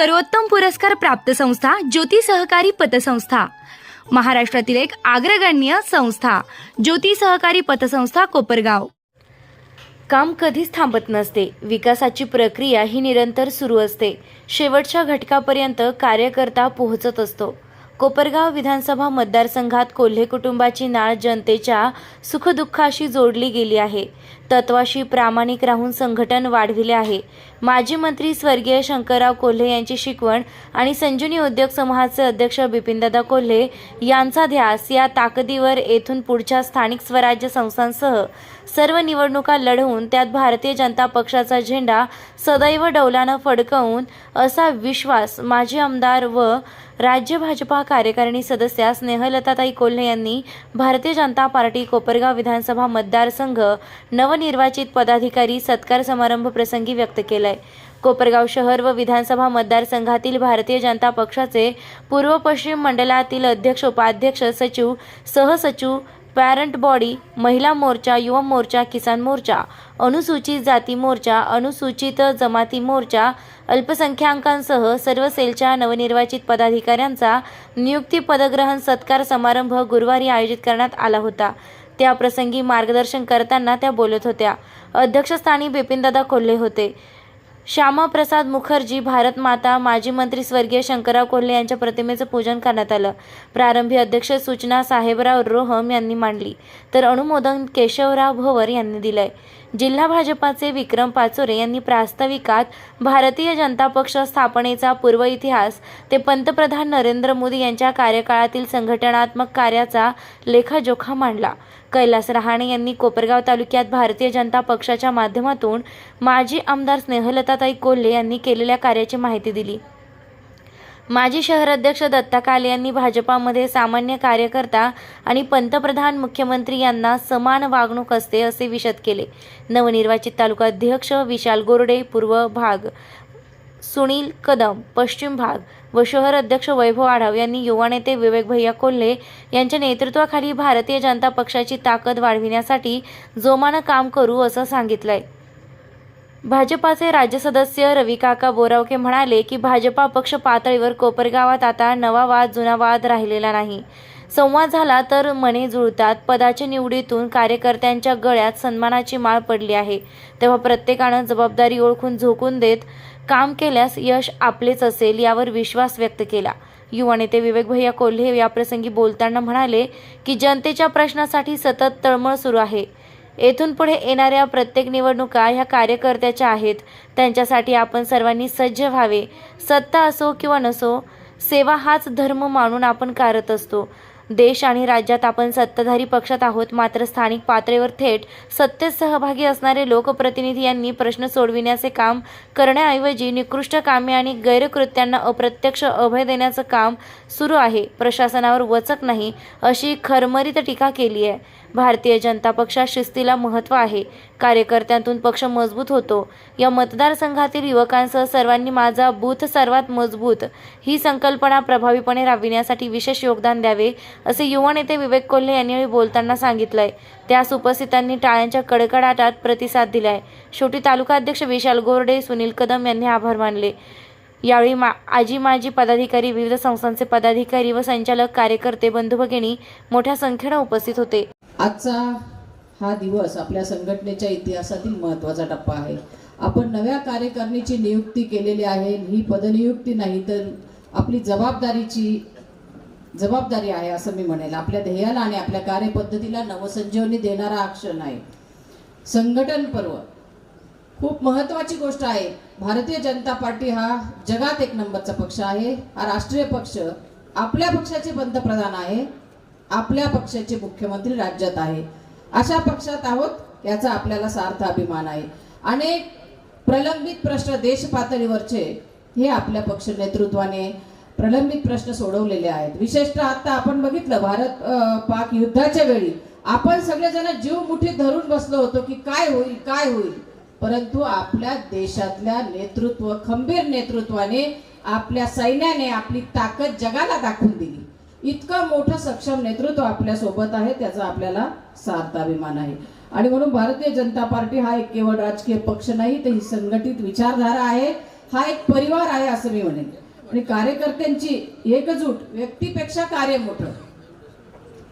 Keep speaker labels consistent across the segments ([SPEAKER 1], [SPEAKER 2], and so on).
[SPEAKER 1] सर्वोत्तम पुरस्कार प्राप्त संस्था ज्योती सहकारी पतसंस्था. महाराष्ट्रातील एक अग्रगण्य संस्था ज्योती सहकारी पतसंस्था कोपरगाव. काम कधीच थांबत नसते. विकासाची प्रक्रिया ही निरंतर सुरू असते. शेवटच्या घटकापर्यंत कार्यकर्ता पोहोचत असतो. कोपरगाव विधानसभा मतदारसंघात कोल्हे कुटुंबाची नाळ जनतेच्या सुखदुःखाशी जोडली गेली आहे. तत्वाशी प्रामाणिक राहून संघटन वाढविले आहे. माजी मंत्री स्वर्गीय शंकरराव कोल्हे यांची शिकवण आणि संजुनी उद्योग समूहाचे अध्यक्ष बिपिनदादा कोल्हे यांचा ध्यास या ताकदीवर येथून पुढच्या स्थानिक स्वराज्य संस्थांसह सर्व निवडणुका लढवून त्यात भारतीय जनता पक्षाचा झेंडा सदैव डौलानं फडकवून असा विश्वास माजी आमदार व राज्य भाजपा कार्यकारिणी सदस्या स्नेहलताताई कोल्हे यांनी भारतीय जनता पार्टी कोपरगाव विधानसभा मतदारसंघ नवनिर्वाचित पदाधिकारी सत्कार समारंभ प्रसंगी व्यक्त केलाय. कोपरगाव शहर व विधानसभा मतदारसंघातील भारतीय जनता पक्षाचे पूर्व पश्चिम मंडळातील अध्यक्ष उपाध्यक्ष सचिव सहसचिव पॅरंट बॉडी महिला मोर्चा युवा मोर्चा किसान मोर्चा अनुसूचित जाती मोर्चा अनुसूचित जमाती मोर्चा अल्पसंख्याकांसह सर्व सेलच्या नवनिर्वाचित पदाधिकाऱ्यांचा नियुक्ती पदग्रहण सत्कार समारंभ गुरुवारी आयोजित करण्यात आला होता. त्याप्रसंगी मार्गदर्शन करताना त्या बोलत होत्या. अध्यक्षस्थानी बिपिनदादा कोल्हे होते. श्यामाप्रसाद मुखर्जी भारत माता माजी मंत्री स्वर्गीय शंकरराव कोल्हे यांच्या प्रतिमेचं पूजन करण्यात आलं. प्रारंभी अध्यक्ष सूचना साहेबराव रोहम यांनी मांडली. तर अनुमोदन केशवराव भोवर यांनी दिलंय. जिल्हा भाजपाचे विक्रम पाचोरे यांनी प्रास्ताविकात भारतीय जनता पक्ष स्थापनेचा पूर्व इतिहास ते पंतप्रधान नरेंद्र मोदी यांच्या कार्यकाळातील संघटनात्मक कार्याचा लेखाजोखा मांडला. कैलास रहाणे यांनी कोपरगाव तालुक्यात भारतीय जनता पक्षाच्या माध्यमातून माजी आमदार स्नेहलताताई कोल्हे यांनी केलेल्या कार्याची माहिती दिली. माजी शहराध्यक्ष दत्ता काले यांनी भाजपामध्ये सामान्य कार्यकर्ता आणि पंतप्रधान मुख्यमंत्री यांना समान वागणूक असते असे विशद केले. नवनिर्वाचित तालुकाध्यक्ष विशाल गोरडे पूर्व भाग सुनील कदम पश्चिम भाग व शहर अध्यक्ष वैभव आढाव यांनी युवा नेते विवेक भैया कोल्हे यांच्या नेतृत्वाखाली भारतीय जनता पक्षाची ताकद वाढविण्यासाठी जोमानं काम करू असं सांगितलंय. भाजपाचे राज्य सदस्य रविकाका बोरावके म्हणाले की भाजपा पक्ष पातळीवर कोपरगावात आता नवा वाद जुना वाद राहिलेला नाही. संवाद झाला तर मने जुळतात. पदाच्या निवडीतून कार्यकर्त्यांच्या गळ्यात सन्मानाची माळ पडली आहे. तेव्हा प्रत्येकानं जबाबदारी ओळखून झोकून देत काम केल्यास यश आपलेच असेल यावर विश्वास व्यक्त केला. युवा नेते विवेक भैया कोल्हे याप्रसंगी बोलताना म्हणाले की जनतेच्या प्रश्नासाठी सतत तळमळ सुरू आहे. येथून पुढे येणाऱ्या प्रत्येक निवडणुका ह्या कार्यकर्त्याच्या आहेत. त्यांच्यासाठी आपण सर्वांनी सज्ज व्हावे. सत्ता असो किंवा नसो सेवा हाच धर्म मानून आपण करत असतो. देश आणि राज्यात आपण सत्ताधारी पक्षात आहोत मात्र स्थानिक पातळीवर थेट सत्तेत सहभागी असणारे लोकप्रतिनिधी यांनी प्रश्न सोडविण्याचे काम करण्याऐवजी निकृष्ट कामे आणि गैरकृत्यांना अप्रत्यक्ष अभय देण्याचं काम सुरू आहे. प्रशासनावर वचक नाही अशी खरमरीत टीका केली आहे. भारतीय जनता पक्षात शिस्तीला महत्त्व आहे. कार्यकर्त्यांतून पक्ष मजबूत होतो. या मतदारसंघातील युवकांसह सर्वांनी माझा बूथ सर्वात मजबूत. ही संकल्पना प्रभावीपणे राबविण्यासाठी विशेष योगदान द्यावे असे युवा नेते विवेक कोल्हे यांनी बोलताना सांगितलंय. त्यास उपस्थितांनी टाळ्यांच्या कडकडाटात प्रतिसाद दिलाय. शेवटी तालुका अध्यक्ष विशाल गोरडे सुनील कदम यांनी आभार मानले. यावेळी मा आजी माजी पदाधिकारी विविध संस्थांचे पदाधिकारी व संचालक कार्यकर्ते बंधू भगिनी मोठ्या संख्येनं उपस्थित होते.
[SPEAKER 2] आजचा हा दिवस आपल्या संघटनेच्या इतिहासातील महत्त्वाचा टप्पा आहे. आपण नव्या कार्यकारिणीची नियुक्ती केलेली आहे. ही पदनियुक्ती नाही तर आपली जबाबदारीची जबाबदारी आहे असं मी म्हणेल. आपल्या ध्येयाला आणि आपल्या कार्यपद्धतीला नवसंजीवनी देणारा क्षण आहे संघटन पर्व खूप महत्त्वाची गोष्ट आहे. भारतीय जनता पार्टी हा जगात एक नंबरचा पक्ष आहे. हा राष्ट्रीय पक्ष आपल्या पक्षाचे पंतप्रधान आहे. आपल्या पक्षाचे मुख्यमंत्री राज्यात आहे. अशा पक्षात आहोत याचा आपल्याला सार्थ अभिमान आहे. अनेक प्रलंबित प्रश्न देश पातळीवरचे हे आपल्या पक्ष नेतृत्वाने प्रलंबित प्रश्न सोडवलेले आहेत. विशेषतः आता आपण बघितलं भारत पाक युद्धाच्या वेळी आपण सगळेजण जीव मुठीत धरून बसलो होतो की काय होईल काय होईल? परंतु आपल्या देशातल्या नेतृत्व खंबीर नेतृत्वाने आपल्या सैन्याने आपली ताकद जगाला दाखवून दिली. इतकं मोठं सक्षम नेतृत्व आपल्यासोबत आहे त्याचा आपल्याला सार्थ अभिमान आहे आणि म्हणून भारतीय जनता पार्टी हा एक केवळ राजकीय पक्ष नाही तर ही संघटित विचारधारा आहे हा एक परिवार आहे असं मी म्हणेन आणि कार्यकर्त्यांची एकजूट व्यक्तीपेक्षा कार्य मोठं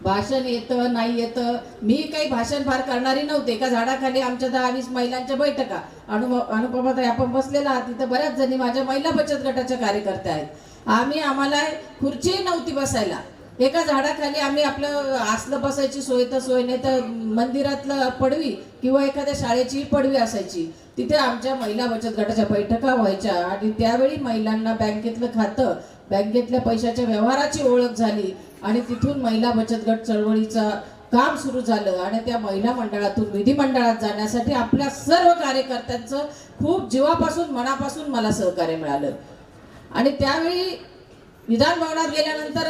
[SPEAKER 2] भाषण येतं नाही येतं मी काही भाषण फार करणारी नव्हते एका झाडाखाली आमच्या दहा वीस महिलांच्या बैठका अनुभव अनुपमात आपण बसलेला आहात तिथं बऱ्याच जणी माझ्या महिला बचत गटाच्या कार्यकर्त्या आहेत आम्ही आम्हाला खुर्चीही नव्हती बसायला. एका झाडाखाली आम्ही आपलं असलं बसायची सोय तर सोय नाही तर मंदिरातलं पडवी किंवा एखाद्या शाळेची पडवी असायची. तिथे आमच्या महिला बचत गटाच्या बैठका व्हायच्या आणि त्यावेळी महिलांना बँकेतलं खातं बँकेतल्या पैशाच्या व्यवहाराची ओळख झाली आणि तिथून महिला बचत गट चळवळीचा काम सुरू झालं आणि त्या महिला मंडळातून विधिमंडळात जाण्यासाठी आपल्या सर्व कार्यकर्त्यांचं खूप जीवापासून मनापासून मला सहकार्य मिळालं. आणि त्यावेळी विधान भवनात गेल्यानंतर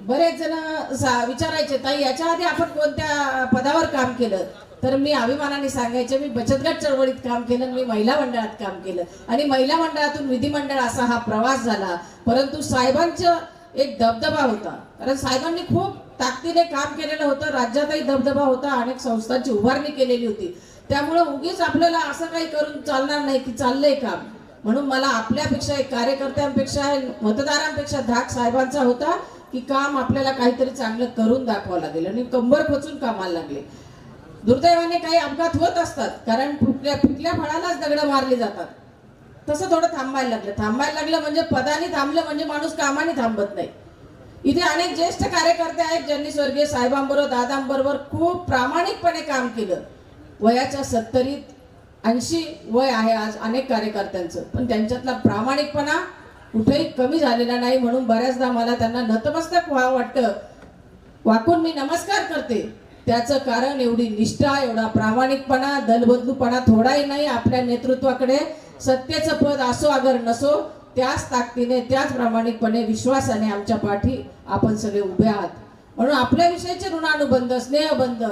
[SPEAKER 2] बरेच जण सा- विचारायचे ताई याच्या आधी आपण कोणत्या पदावर काम केलं? तर मी अभिमानाने सांगायचे मी बचत गट चळवळीत काम केलं मी महिला मंडळात काम केलं. आणि महिला मंडळातून विधिमंडळ असा हा प्रवास झाला. परंतु साहेबांचं एक दबदबा होता. कारण साहेबांनी खूप ताकदीने काम केलेलं होतं. राज्यातही दबदबा होता. अनेक संस्थांची उभारणी केलेली होती. त्यामुळे उगीच आपल्याला असं काही करून चालणार नाही की चाललंय काम. म्हणून मला आपल्यापेक्षा एक कार्यकर्त्यांपेक्षा मतदारांपेक्षा धाक साहेबांचा होता की काम आपल्याला काहीतरी चांगलं करून दाखवावं लागेल. आणि कंबर खोचून कामाला लागले. दुर्दैवाने काही अपघात होत असतात कारण फुटल्या फुटल्या फळालाच दगड मारली जातात. तसं थोडं थांबायला लागलं. थांबायला लागलं म्हणजे पदाने थांबलं म्हणजे माणूस कामाने थांबत नाही. इथे अनेक ज्येष्ठ कार्यकर्ते आहेत ज्यांनी स्वर्गीय साहेबांबरोबर दादांबरोबर खूप प्रामाणिकपणे काम केलं. वयाच्या सत्तरीत ऐंशी वय आहे आज अनेक कार्यकर्त्यांचं. पण त्यांच्यातला प्रामाणिकपणा कुठेही कमी झालेला नाही म्हणून बऱ्याचदा मला त्यांना नतमस्तक व्हावं वाटतं. वाकून मी नमस्कार करते. त्याचं कारण एवढी निष्ठा एवढा प्रामाणिकपणा दलबदलूपणा थोडाही नाही आपल्या नेतृत्वाकडे. सत्तेचं पद असो अगर नसो त्याच ताकदीने त्याच प्रामाणिकपणे विश्वासाने आमच्या पाठी आपण सगळे उभे आहात. म्हणून आपल्याविषयीचे ऋणानुबंध स्नेहबंध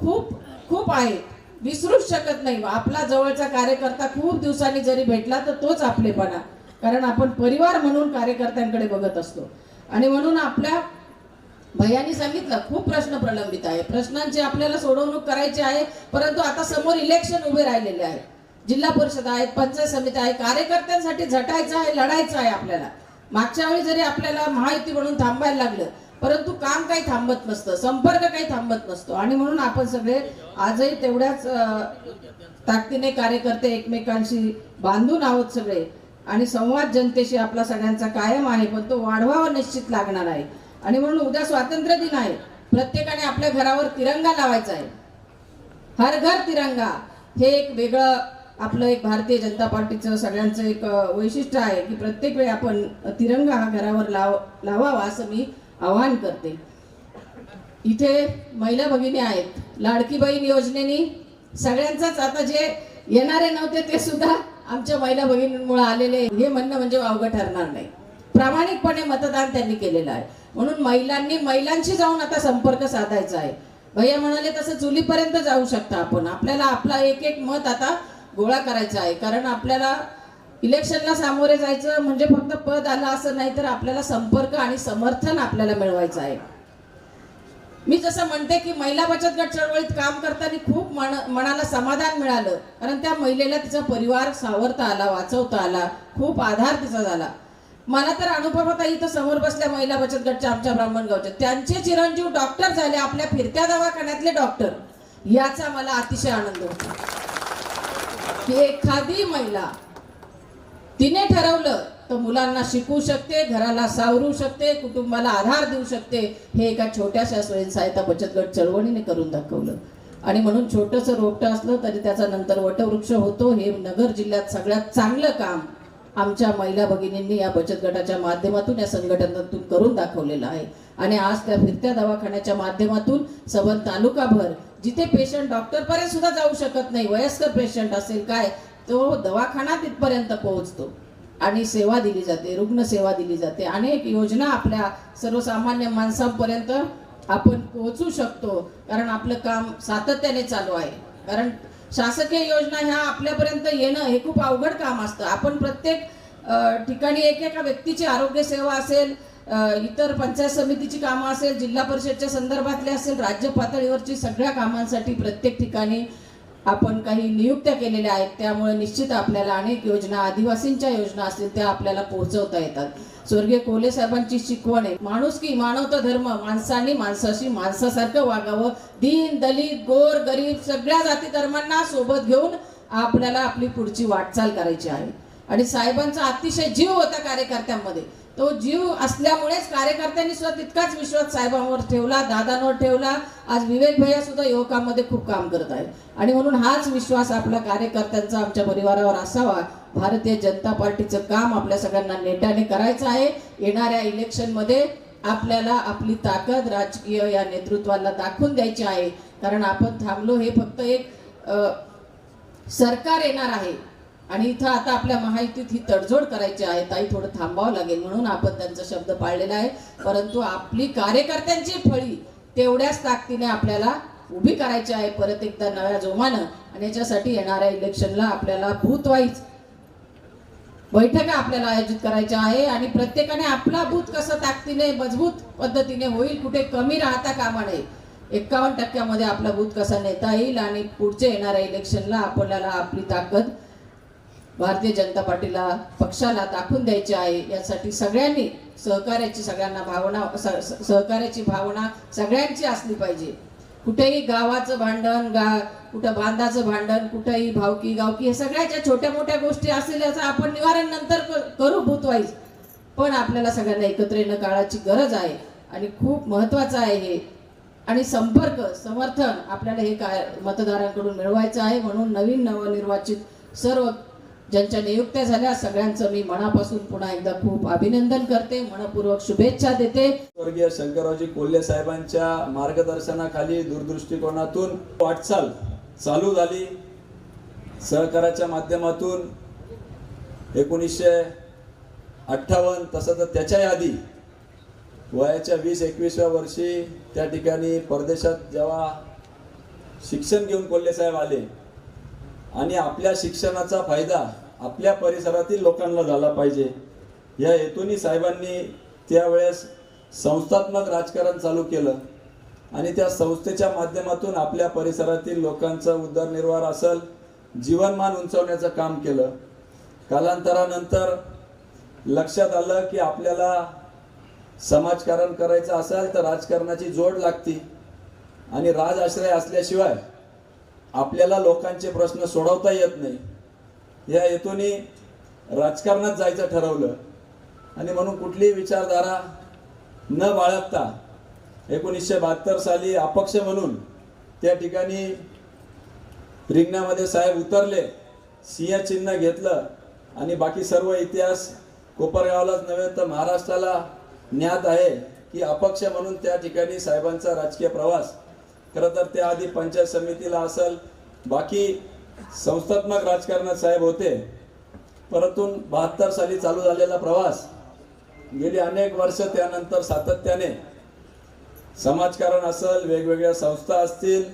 [SPEAKER 2] खूप खूप आहेत. विसरूच शकत नाही. आपला जवळचा कार्यकर्ता खूप दिवसांनी जरी भेटला तर तोच आपलेपणा. कारण आपण परिवार म्हणून कार्यकर्त्यांकडे बघत असतो. आणि म्हणून आपल्या भैयानी सांगितलं खूप प्रश्न प्रलंबित आहे. प्रश्नांची आपल्याला सोडवणूक करायची आहे परंतु आता समोर इलेक्शन उभे राहिलेले आहे जिल्हा परिषद आहेत पंचायत समिती आहे कार्यकर्त्यांसाठी झटायचं आहे लढायचं आहे आपल्याला. मागच्या वेळी जरी आपल्याला महायुती म्हणून थांबायला लागलं परंतु काम काही थांबत नसतं संपर्क काही थांबत नसतो. आणि म्हणून आपण सगळे आजही तेवढ्याच ताकदीने कार्यकर्ते एकमेकांशी बांधून आहोत सगळे. आणि संवाद जनतेशी आपला सगळ्यांचा कायम आहे पण तो वाढवावा निश्चित लागणार आहे. आणि म्हणून उद्या स्वातंत्र्य दिन आहे. प्रत्येकाने आपल्या घरावर तिरंगा लावायचा आहे. हर घर तिरंगा. हे एक वेगळं आपलं एक भारतीय जनता पार्टीचं सगळ्यांचं एक वैशिष्ट्य आहे की प्रत्येक वेळी आपण तिरंगा हा घरावर लाव लावावा असं मी आवाहन करते. इथे महिला भगिनी आहेत. लाडकी बहीण योजनेनी सगळ्यांचाच आता जे येणारे नव्हते ते सुद्धा आमच्या महिला भगिनींमुळे आलेले हे म्हणणं म्हणजे वावगं ठरणार नाही. प्रामाणिकपणे मतदान त्यांनी केलेलं आहे. म्हणून महिलांनी महिलांशी जाऊन आता संपर्क साधायचा आहे. भैया म्हणाले तसं चुलीपर्यंत जाऊ शकता आपण. आपल्याला आपला एक एक मत आता गोळा करायचा आहे. कारण आपल्याला इलेक्शनला सामोरे जायचं म्हणजे फक्त पद आलं असं नाही तर आपल्याला संपर्क आणि समर्थन आपल्याला मिळवायचं आहे. मी जसं म्हणते की महिला बचत गट चळवळीत काम करताना खूप मन मनाला समाधान मिळालं. कारण त्या महिलेला तिचा परिवार सावरता आला वाचवता आला खूप आधार तिचा झाला. मला तर अनुभवता इथं समोर बसल्या महिला बचत गटच्या आमच्या ब्राह्मणगावच्या. त्यांचे चिरंजीव डॉक्टर झाले आपल्या फिरत्या दवाखान्यातले डॉक्टर. याचा मला अतिशय आनंद होता. की एखादी महिला तिने ठरवलं तर मुलांना शिकवू शकते घराला सावरू शकते कुटुंबाला आधार देऊ शकते. हे एका छोट्याशा स्वयंसहायता बचत गट चळवळीने करून दाखवलं. आणि म्हणून छोटंसं रोपटं असलं तरी त्याचा नंतर वटवृक्ष होतो. हे नगर जिल्ह्यात सगळ्यात चांगलं काम आमच्या महिला भगिनींनी या बचत गटाच्या माध्यमातून या संघटनातून करून दाखवलेलं आहे. आणि आज त्या फिरत्या दवाखान्याच्या माध्यमातून सबन तालुकाभर जिथे पेशंट डॉक्टरपर्यंत सुद्धा जाऊ शकत नाही वयस्कर पेशंट असेल काय तो दवाखाना तिथपर्यंत पोहोचतो. आणि सेवा दिली जाते रुग्ण सेवा दिली जाते. अनेक योजना आपल्या सर्वसामान्य माणसांपर्यंत आपण पोहोचू शकतो. कारण आपलं काम सातत्याने चालू आहे. कारण शासकीय योजना ह्या आपल्यापर्यंत येणं हे खूप अवघड काम असतं. आपण प्रत्येक ठिकाणी एक एका व्यक्तीची आरोग्य सेवा असेल इतर पंचायत समितीची कामं असेल जिल्हा परिषदच्या संदर्भातले असेल राज्य पातळीवरची सगळ्या कामांसाठी प्रत्येक ठिकाणी आपण काही नियुक्त्या केलेल्या आहेत त्यामुळे निश्चित आपल्याला अनेक योजना आदिवासींच्या योजना असतील त्या आपल्याला पोहोचवता येतात. स्वर्गीय कोले साहेबांची शिकवण आहे माणूस की मानवता धर्म माणसाने माणसाशी माणसासारखं वागावं. दीन दलित गोर गरीब सगळ्या जाती धर्मांना सोबत घेऊन आपल्याला आपली पुढची वाटचाल करायची आहे. आणि साहेबांचा अतिशय जीव होता कार्यकर्त्यांमध्ये. तो जीव असल्यामुळेच कार्यकर्त्यांनी सुद्धा तितकाच विश्वास साहेबांवर ठेवला दादांवर ठेवला. आज विवेक भैया सुद्धा युवकांमध्ये खूप काम करत आहे आणि म्हणून हाच विश्वास आपल्या कार्यकर्त्यांचा आमच्या परिवारावर असावा. भारतीय जनता पार्टीचं काम आपल्या सगळ्यांना नेटाने करायचं आहे. येणाऱ्या इलेक्शनमध्ये आपल्याला आपली ताकद राजकीय या नेतृत्वाला दाखवून द्यायची आहे. कारण आपण थांबलो हे फक्त एक सरकार येणार आहे. आणि इथं आता आपल्या महायुतीत ही तडजोड करायची आहे. ताई थोडं थांबावं लागेल म्हणून आपण त्यांचा शब्द पाळलेला आहे. परंतु आपली कार्यकर्त्यांची फळी तेवढ्याच ताकदीने आपल्याला उभी करायची आहे. परत एकदा नव्या जोमानं आणि याच्यासाठी येणाऱ्या इलेक्शनला आपल्याला भूतवाईज बैठका आपल्याला आयोजित करायच्या आहे आणि प्रत्येकाने आपला बूथ कसं ताकदीने मजबूत पद्धतीने होईल कुठे कमी राहता कामा नये. एकावन्न टक्क्यामध्ये आपला बूथ कसा नेता येईल आणि पुढच्या येणाऱ्या इलेक्शनला आपल्याला आपली ताकद भारतीय जनता पार्टीला पक्षाला दाखवून द्यायची आहे यासाठी सगळ्यांनी सहकार्याची सगळ्यांना भावना सहकार्याची भावना सगळ्यांची असली पाहिजे. कुठेही गावाचं भांडण गा कुठं बांधाचं भांडण कुठेही भावकी गावकी हे सगळ्याच्या छोट्या मोठ्या गोष्टी असतील याचा आपण निवारण नंतर करू भूतवाईज. पण आपल्याला सगळ्यांना एकत्र येणं काळाची गरज आहे आणि खूप महत्वाचं आहे हे. आणि संपर्क समर्थन आपल्याला हे काय मतदारांकडून मिळवायचं आहे म्हणून नवीन नवनिर्वाचित सर्व ज्यांच्या नियुक्त्या झाल्या सगळ्यांचं मी मनापासून पुन्हा एकदा खूप अभिनंदन करते मनपूर्वक शुभेच्छा देते.
[SPEAKER 3] स्वर्गीय शंकररावजी कोल्हे साहेबांच्या मार्गदर्शनाखाली दूरदृष्टिकोनातून वाटचाल चालू झाली. सहकाराच्या माध्यमातून एकोणीसशे अठ्ठावन्न तसं तर त्याच्याही आधी वयाच्या वीस एकवीसव्या वर्षी त्या ठिकाणी परदेशात जेव्हा शिक्षण घेऊन कोल्हे साहेब आले आणि आपल्या शिक्षणाचा फायदा आपल्या परिसरातील लोकांना झाला पाहिजे. या हेतूने साहेबांनी त्यावेळेस संस्थात्मक राजकारण चालू केलं. आणि त्या संस्थेच्या माध्यमातून आपल्या परिसरातील लोकांचा उदरनिर्वाह असेल जीवनमान उंचवण्याचं काम केलं. कालांतरानंतर लक्षात आलं की आपल्याला समाजकारण करायचं असेल तर राजकारणाची जोड लागती. आणि राज आश्रय असल्याशिवाय आपल्याला लोकांचे प्रश्न सोडवता येत नाही. या हेतूने राजकारणात जायचं ठरवलं. आणि म्हणून कुठलीही विचारधारा न बाळगता एकोणीसशे बहात्तर साली अपक्ष म्हणून त्या ठिकाणी रिंगणामध्ये साहेब उतरले सिंह चिन्ह घेतलं आणि बाकी सर्व इतिहास कोपरगावलाच नव्हे तर महाराष्ट्राला ज्ञात आहे की अपक्ष म्हणून त्या ठिकाणी साहेबांचा राजकीय प्रवास खरं तर त्याआधी पंचायत समितीला असेल बाकी संस्थात्मक राजकारणात साहेब होते. परंतु बहात्तर साली चालू झालेला प्रवास गेली अनेक वर्ष त्यानंतर सातत्याने समाजकारण असेल वेगवेगळ्या संस्था असतील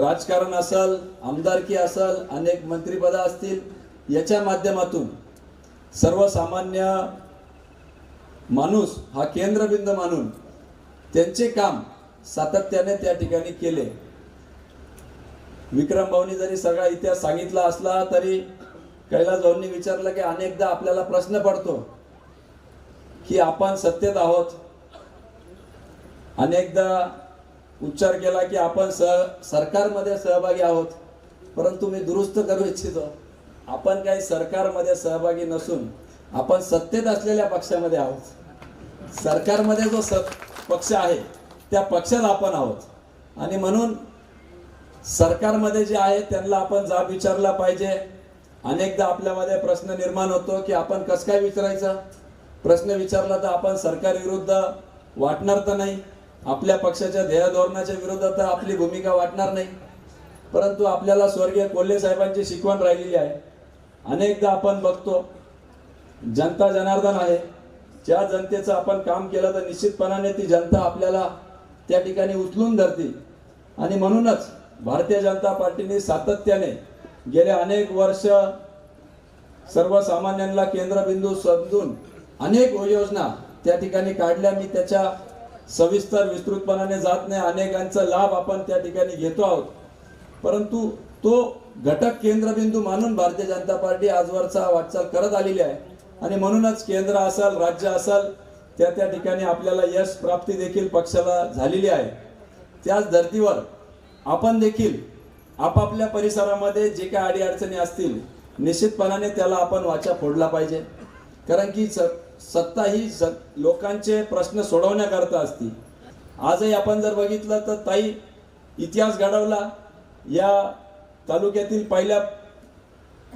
[SPEAKER 3] राजकारण असेल आमदारकी असेल अनेक मंत्रिपदं असतील याच्या माध्यमातून सर्वसामान्य माणूस हा केंद्रबिंद मानून त्यांचे काम सातत्याने त्या ठिकाणी केले. विक्रम भाऊनी जरी सगळा इतिहास सांगितला असला तरी कैलास भाऊंनी विचारलं की अनेकदा आपल्याला प्रश्न पडतो की आपण सत्तेत आहोत. अनेकदा उच्चार केला की आपण सह सरकारमध्ये सहभागी आहोत. परंतु मी दुरुस्त करू इच्छितो आपण काही सरकारमध्ये सहभागी नसून आपण सत्तेत असलेल्या पक्षामध्ये आहोत. सरकारमध्ये जो स पक्ष आहे त्या पक्षात आपण आहोत. आणि म्हणून सरकारमध्ये जे आहे त्यांना आपण जाब विचारला पाहिजे. अनेकदा आपल्यामध्ये प्रश्न निर्माण होतो की आपण कसं काय विचारायचं? प्रश्न विचारला तर आपण सरकार विरुद्ध वाटणार तर नाही. आपल्या पक्षाच्या ध्येय धोरणाच्या विरोधात तर आपली भूमिका वाटणार नाही. परंतु आपल्याला स्वर्गीय कोल्हे साहेबांची शिकवण राहिलेली आहे. अनेकदा आपण बघतो जनता जनार्दन आहे. ज्या जनतेचं आपण काम केलं तर निश्चितपणाने ती जनता आपल्याला त्या ठिकाणी उचलून धरते आणि म्हणूनच भारतीय जनता पार्टीने सातत्याने गेले अनेक वर्ष सर्वसामान्यांना केंद्रबिंदू समजून अनेक योजना त्या ठिकाणी काढल्या. मी त्याच्या सविस्तर विस्तृतपणाने जात नाही. अनेकांचा लाभ आपण त्या ठिकाणी घेतो आहोत. परंतु तो घटक केंद्रबिंदू मानून भारतीय जनता पार्टी आजवरचा वाटचाल करत आलेली आहे. आणि म्हणूनच केंद्र असाल राज्य असेल त्या त्या ठिकाणी आपल्याला यश प्राप्ती देखील पक्षाला झालेली आहे. त्याच धर्तीवर आपण देखील आपापल्या परिसरामध्ये जे काही अडीअडचणी असतील निश्चितपणाने त्याला आपण वाचा फोडला पाहिजे. कारण की स- सत्ता ही स लोकांचे प्रश्न सोडवण्याकरता असती. आजही आपण जर बघितलं तर ताई इतिहास घडवला. या तालुक्यातील पहिल्या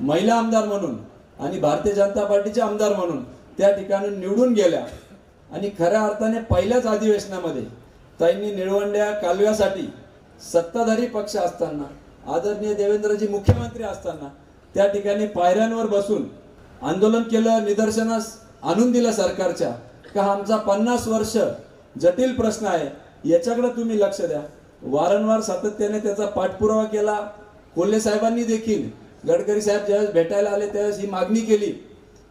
[SPEAKER 3] महिला आमदार म्हणून आणि भारतीय जनता पार्टीचे आमदार म्हणून त्या ठिकाणी निवडून गेल्या. आणि खऱ्या अर्थाने पहिल्याच अधिवेशनामध्ये ताईंनी निळवंड्या कालव्यासाठी सत्ताधारी पक्ष असताना आदरणीय देवेंद्रजी मुख्यमंत्री असताना त्या ठिकाणी पायऱ्यांवर बसून आंदोलन केलं निदर्शनास आणून दिलं सरकारच्या. का आमचा पन्नास वर्ष जटिल प्रश्न आहे याच्याकडे तुम्ही लक्ष द्या. वारंवार सातत्याने त्याचा पाठपुरावा केला. कोल्हे साहेबांनी देखील गडकरी साहेब ज्यावेळेस भेटायला आले त्यावेळेस ही मागणी केली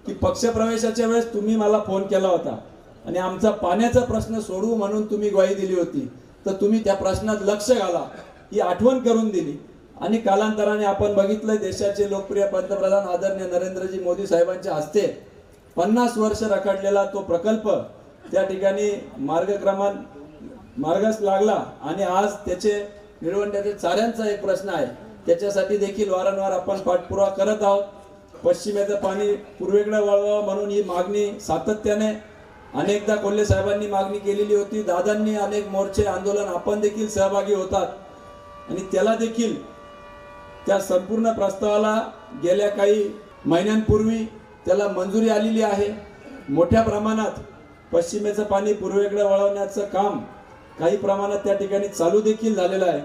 [SPEAKER 3] की पक्षप्रवेशाच्या वेळेस तुम्ही मला फोन केला होता. आणि आमचा पाण्याचा प्रश्न सोडवू म्हणून तुम्ही ग्वाही दिली होती तर तुम्ही त्या प्रश्नात लक्ष घाला. ही आठवण करून दिली. आणि कालांतराने आपण बघितलं देशाचे लोकप्रिय पंतप्रधान आदरणीय नरेंद्रजी मोदी साहेबांच्या हस्ते पन्नास वर्ष रखडलेला तो प्रकल्प त्या ठिकाणी मार्गक्रमण मार्गास लागला. आणि आज त्याचे निळवंड्याचे चाऱ्यांचा एक प्रश्न आहे. त्याच्यासाठी देखील वारंवार आपण पाठपुरावा करत आहोत. पश्चिमेचं पाणी पूर्वेकडे वळवावं म्हणून ही मागणी सातत्याने अनेकदा कोल्हे साहेबांनी मागणी केलेली होती दादांनी अनेक मोर्चे आंदोलन आपण देखील सहभागी होतात. आणि त्याला देखील त्या संपूर्ण प्रस्तावाला गेल्या काही महिन्यांपूर्वी त्याला मंजुरी आलेली आहे. मोठ्या प्रमाणात पश्चिमेचं पाणी पूर्वेकडे वळवण्याचं काम काही प्रमाणात त्या ठिकाणी चालू देखील झालेलं आहे.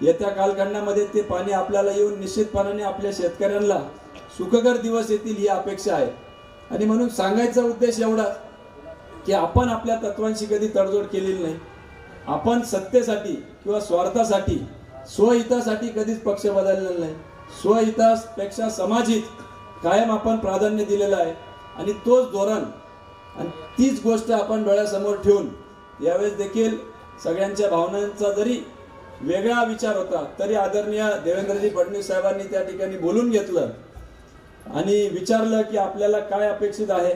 [SPEAKER 3] येत्या कालखंडामध्ये ते पाणी आपल्याला येऊन निश्चितपणाने आपल्या शेतकऱ्यांना सुखकर दिवस येतील ही अपेक्षा आहे. आणि म्हणून सांगायचा उद्देश एवढाच की आपण आपल्या तत्वांशी कधी तडजोड केलेली नाही. आपण सत्तेसाठी किंवा स्वार्थासाठी स्वहितासाठी कधीच पक्ष बदललेला नाही. स्वहितापेक्षा समाजित कायम आपण प्राधान्य दिलेलं आहे. आणि तोच धोरण आणि तीच गोष्ट आपण डोळ्यासमोर ठेवून यावेळेस देखील सगळ्यांच्या भावनांचा जरी वेगळा विचार होता तरी आदरणीय देवेंद्रजी फडणवीस साहेबांनी त्या ठिकाणी बोलून घेतलं आणि विचारलं की आपल्याला काय अपेक्षित आहे?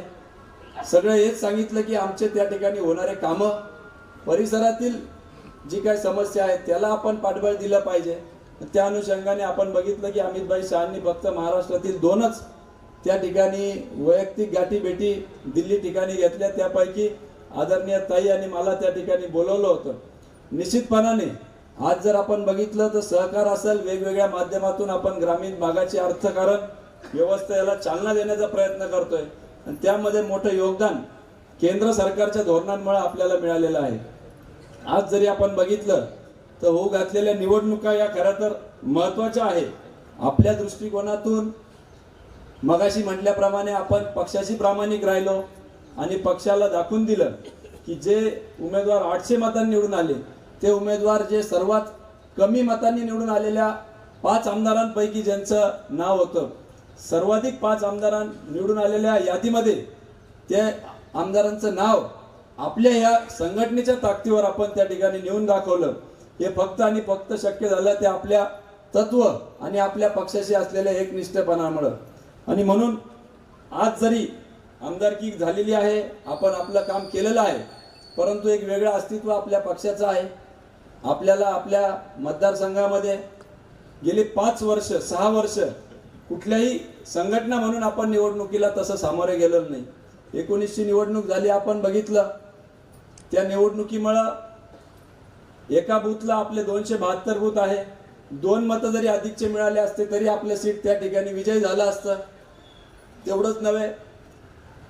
[SPEAKER 3] सगळं हेच सांगितलं की आमचे त्या ठिकाणी होणारे कामं परिसरातील जी काय समस्या आहे त्याला आपण पाठबळ दिलं पाहिजे. त्या अनुषंगाने आपण बघितलं की अमितभाई शहांनी फक्त महाराष्ट्रातील दोनच त्या ठिकाणी वैयक्तिक गाठीभेटी दिल्ली ठिकाणी घेतल्या. त्यापैकी आदरणीय ताई आणि मला त्या ठिकाणी बोलवलं होतं. निश्चितपणाने आज जर आपण बघितलं तर सहकार असेल वेगवेगळ्या माध्यमातून आपण ग्रामीण भागाचे अर्थकारण व्यवस्थेला याला चालना देण्याचा प्रयत्न करतोय. आणि त्यामध्ये मोठं योगदान केंद्र सरकारच्या धोरणांमुळे आपल्याला मिळालेलं आहे. आज जरी आपण बघितलं तर होऊ घातलेल्या निवडणुका या खऱ्या तर महत्त्वाच्या आहे आपल्या दृष्टिकोनातून मगाशी म्हटल्याप्रमाणे आपण पक्षाशी प्रामाणिक राहिलो आणि पक्षाला दाखवून दिलं की जे उमेदवार आठशे मतांनी निवडून आले ते उमेदवार जे सर्वात कमी मतांनी निवडून आलेल्या पाच आमदारांपैकी ज्यांचं नाव होतं सर्वाधिक पाच आमदारां निवडून आलेल्या यादीमध्ये ते आमदारांचं नाव आपल्या ह्या संघटनेच्या ताकदीवर आपण त्या ठिकाणी नेऊन दाखवलं. हे फक्त आणि फक्त शक्य झालं ते आपल्या तत्व आणि आपल्या पक्षाशी असलेल्या एकनिष्ठपणामुळं. आणि म्हणून आज जरी आमदारकी झालेली आहे आपण आपलं काम केलेलं आहे परंतु एक वेगळं अस्तित्व आपल्या पक्षाचं आहे. आपल्याला आपल्या मतदारसंघामध्ये गेली पाच वर्ष सहा वर्ष कुठल्याही संघटना म्हणून आपण निवडणुकीला तसं सामोरे गेलेलं नाही. एकोणीसची निवडणूक झाली आपण बघितलं. त्या निवडणुकीमुळं एका बूथला आपले दोनशे बहात्तर बूथ आहे. दोन मतं जरी अधिकचे मिळाले असते तरी आपलं सीट त्या ठिकाणी विजय झालं असतं. तेवढंच नव्हे.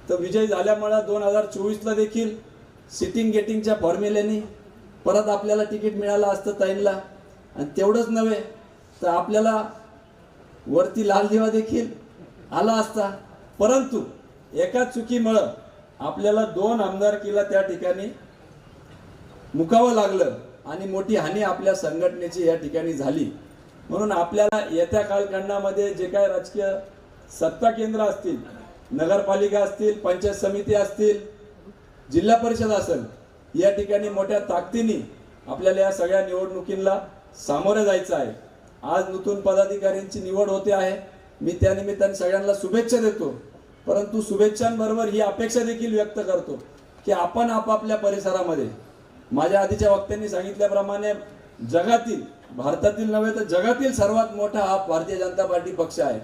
[SPEAKER 3] तर विजय झाल्यामुळं दोन हजार चोवीसला देखील सिटिंग गेटिंगच्या फॉर्म्युलेने परत आपल्याला तिकीट मिळालं असतं ताईंला. आणि तेवढंच नव्हे तर आपल्याला वरती लाल दिवा देखील आला असता. परंतु एका चुकीमुळं आपल्याला दोन आमदारकीला त्या ठिकाणी मुकावं लागलं आणि मोठी हानी आपल्या संघटनेची या ठिकाणी झाली. म्हणून आपल्याला येत्या कालखंडामध्ये जे काय राजकीय सत्ता केंद्र असतील नगरपालिका असतील पंचायत समिती असतील जिल्हा परिषद असेल या ठिकाणी मोठ्या ताकदीने आपल्याला या सगळ्या निवडणुकींना सामोरे जायचं आहे. आज नूतन पदाधिकाऱ्यांची निवड होते आहे. मी त्यानिमित्ताने सगळ्यांना शुभेच्छा देतो. परंतु शुभेच्छांबरोबर ही अपेक्षा देखील व्यक्त करतो की आपण आपापल्या परिसरामध्ये माझ्या आधीच्या वक्त्यांनी सांगितल्याप्रमाणे जगातील भारतातील नव्हे तर जगातील सर्वात मोठा हा भारतीय जनता पार्टी पक्ष आहे.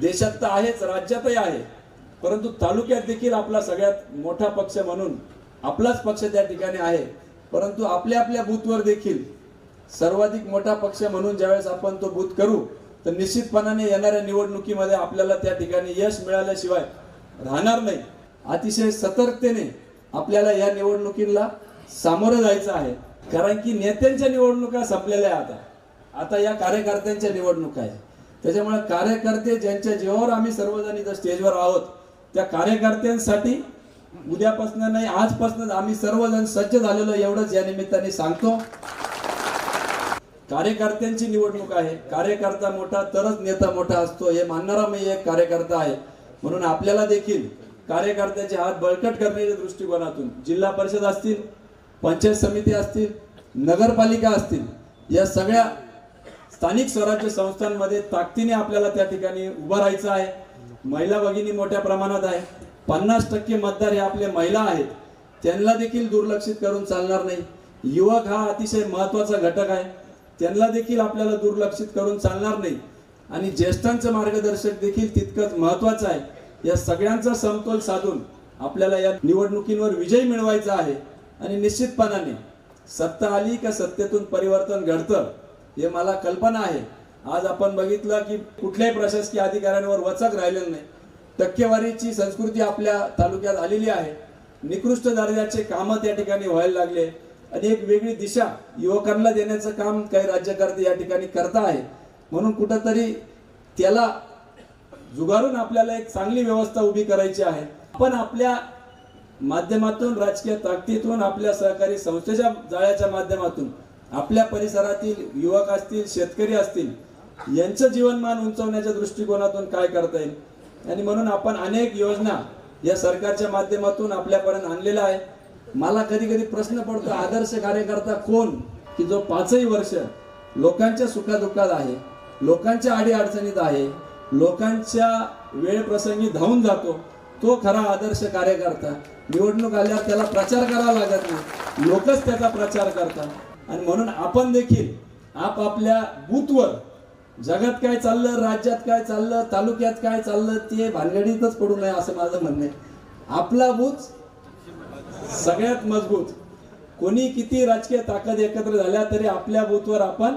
[SPEAKER 3] देशात तर आहेच राज्यातही आहे. परंतु तालुक्यात देखील आपला सगळ्यात मोठा पक्ष म्हणून आपलाच पक्ष त्या ठिकाणी आहे. परंतु आपल्या आपल्या बूथवर देखील सर्वाधिक मोठा पक्ष म्हणून ज्यावेळेस आपण तो बूथ करू तर निश्चितपणाने येणाऱ्या निवडणुकीमध्ये आपल्याला त्या ठिकाणी यश मिळाल्याशिवाय राहणार नाही. अतिशय सतर्कतेने आपल्याला या निवडणुकीला सामोरं जायचं आहे. कारण की नेत्यांच्या निवडणुका संपलेल्या आता. आता या कार्यकर्त्यांच्या निवडणुका आहे त्याच्यामुळे कार्यकर्ते ज्यांच्या जीवावर आम्ही सर्वजण इथं स्टेजवर आहोत त्या कार्यकर्त्यांसाठी उद्यापासून नाही आजपासून आम्ही सर्वजण सज्ज झालेलो एवढंच या निमित्ताने सांगतो. कार्यकर्त्यांची निवडणूक आहे. कार्यकर्ता मोठा तरच नेता मोठा असतो हे मानणारा मी एक कार्यकर्ता आहे. म्हणून आपल्याला देखील कार्यकर्त्याचे हात बळकट करण्याच्या दृष्टिकोनातून जिल्हा परिषद असतील पंचायत समिती असतील नगरपालिका असतील या सगळ्या स्थानिक स्वराज्य संस्थांमध्ये ताकदीने आपल्याला त्या ठिकाणी उभं राहायचं आहे. महिला भगिनी मोठ्या प्रमाणात आहे. पन्नास टक्के मतदार हे आपले महिला आहेत. त्यांना देखील दुर्लक्षित करून चालणार नाही. युवक हा अतिशय महत्त्वाचा घटक आहे. त्यांना देखील आपल्याला दुर्लक्षित करून चालणार नाही. आणि ज्येष्ठांचं मार्गदर्शक देखील तितकंच महत्वाचं आहे. या सगळ्यांचा समतोल साधून आपल्याला या निवडणुकींवर विजय मिळवायचा आहे. आणि निश्चितपणाने सत्ता आली का सत्तेतून परिवर्तन घडतं हे मला कल्पना आहे. आज आपण बघितलं की कुठल्याही प्रशासकीय अधिकाऱ्यांवर वचक राहिलेलं नाही. टक्केवारीची संस्कृती आपल्या तालुक्यात आलेली आहे. निकृष्ट दर्जाचे कामं त्या ठिकाणी व्हायला लागले. आणि एक वेगळी दिशा युवकांना देण्याचं काम काही राज्यकर्ते या ठिकाणी करता आहे. म्हणून कुठंतरी त्याला जुगारून आपल्याला एक चांगली व्यवस्था उभी करायची आहे. आपण आपल्या माध्यमातून राजकीय ताकदीतून आपल्या सहकारी संस्थेच्या जाळ्याच्या माध्यमातून आपल्या परिसरातील युवक असतील शेतकरी असतील यांचं जीवनमान उंचवण्याच्या दृष्टिकोनातून काय करता येईल? आणि म्हणून आपण अनेक योजना या सरकारच्या माध्यमातून आपल्यापर्यंत आणलेल्या आहे मला कधी कधी प्रश्न पडतो आदर्श कार्यकर्ता कोण? की जो पाचही वर्ष लोकांच्या सुखादुःखात आहे लोकांच्या अडीअडचणीत आहे लोकांच्या वेळ प्रसंगी धावून जातो तो खरा आदर्श कार्यकर्ता. निवडणूक आल्यावर त्याला प्रचार करावा लागत नाही. लोकच त्याचा प्रचार करतात. आणि म्हणून आपण देखील आपापल्या बूथवर जगात काय चाललं राज्यात काय चाललं तालुक्यात काय चाललं ते भानगडीतच पडू नये असं माझं म्हणणं आहे. आपला बूथ सगळ्यात मजबूत. कोणी किती राजकीय ताकद एकत्र झाल्या तरी आपल्या बूथवर आपण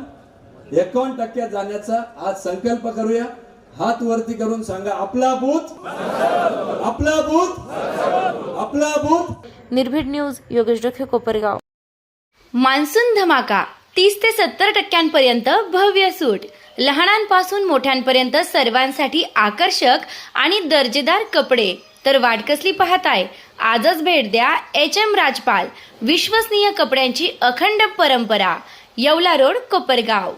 [SPEAKER 3] एकावन्न टक्क्यात जाण्याचा आज संकल्प करूया. हात वरती करून सांगा आपला बूथ? आपला बूथ? आपला booth?
[SPEAKER 1] Nirbhid news Yogesh Dokhe Kopargaon. Monsoon धमाका तीस ते सत्तर टक्क्यांपर्यंत भव्य सूट. लहानांपासून मोठ्यांपर्यंत सर्वांसाठी आकर्षक आणि दर्जेदार कपडे. तर वाट कसली पाहताय? आजच भेट द्या एच एम राजपाल विश्वसनीय कपड्यांची अखंड परंपरा येवला रोड कोपरगाव.